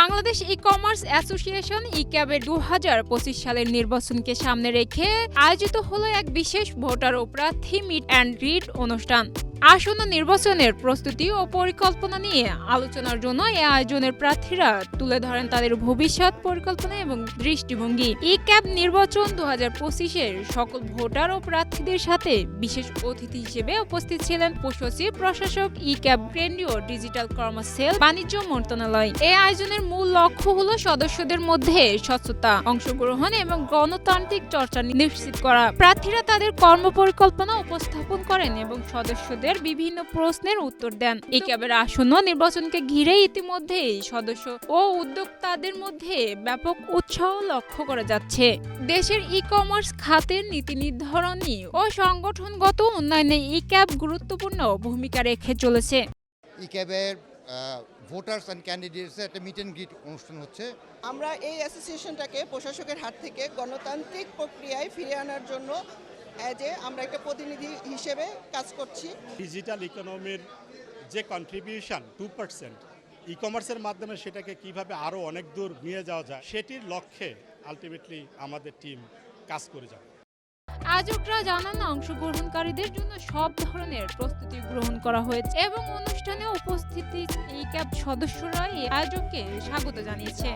Bangladesh e commerce association ই ক্যাবে দু হাজার পঁচিশ সালের নির্বাচনকে সামনে রেখে আয়োজিত হলো এক বিশেষ ভোটার ও প্রার্থী মিট অ্যান্ড রিড অনুষ্ঠান। আসন্ন নির্বাচনের প্রস্তুতি ও পরিকল্পনা নিয়ে আলোচনার জন্য এই আয়োজনের প্রার্থীরা তুলে ধরেন তাদের ভবিষ্যৎ পরিকল্পনা এবং দৃষ্টিভঙ্গি। ই ক্যাব নির্বাচন দু হাজার পঁচিশের সকল ভোটার ও প্রার্থীদের সাথে বিশেষ অতিথি হিসেবে উপস্থিত ছিলেন উপসচিব, প্রশাসক ই ক্যাব কেন্দ্রীয় ডিজিটাল কর্মসেল, বাণিজ্য মন্ত্রণালয়। এই আয়োজনের মূল লক্ষ্য হলো সদস্যদের মধ্যে স্বচ্ছতা, অংশগ্রহণ এবং গণতান্ত্রিক চর্চা নিশ্চিত করা। প্রার্থীরা তাদের কর্ম পরিকল্পনা উপস্থাপন করেন এবং সদস্যদের বিভিন্ন প্রশ্নের উত্তর দেন। এই ক্যাবের আসন্ন নির্বাচনকে ঘিরে ইতিমধ্যে সদস্য ও উদ্যোক্তাদের মধ্যে ব্যাপক উৎসাহ লক্ষ্য করা যাচ্ছে। দেশের ই কমার্স খাতের নীতি নির্ধারণী ও সংগঠনগত উন্নয়নে ই ক্যাব গুরুত্বপূর্ণ ভূমিকা রেখে চলেছে। ই ক্যাবের ভোটার্স অ্যান্ড ক্যান্ডিডেটসের একটা মিট অ্যান্ড গ্রিট অনুষ্ঠান হচ্ছে। আমরা এই অ্যাসোসিয়েশনটাকে প্রশাসকের হাত থেকে গণতান্ত্রিক প্রক্রিয়ায় ফিরে আনার জন্য অ্যাজ এ আমরা একটা প্রতিনিধি হিসেবে কাজ করছি। ডিজিটাল ইকোনমির যে কন্ট্রিবিউশন টু পার্সেন্ট ই কমার্সের মাধ্যমে সেটাকে কীভাবে আরও অনেক দূর নিয়ে যাওয়া যায় সেটির লক্ষ্যে আলটিমেটলি আমাদের টিম কাজ করে যাবে। আয়োজকরা জানান অংশগ্রহণকারীদের জন্য সব ধরনের প্রস্তুতি গ্রহণ করা হয়েছে এবং অনুষ্ঠানে উপস্থিতি এই ক্যাব সদস্যরা এই আয়োজককে স্বাগত জানিয়েছে।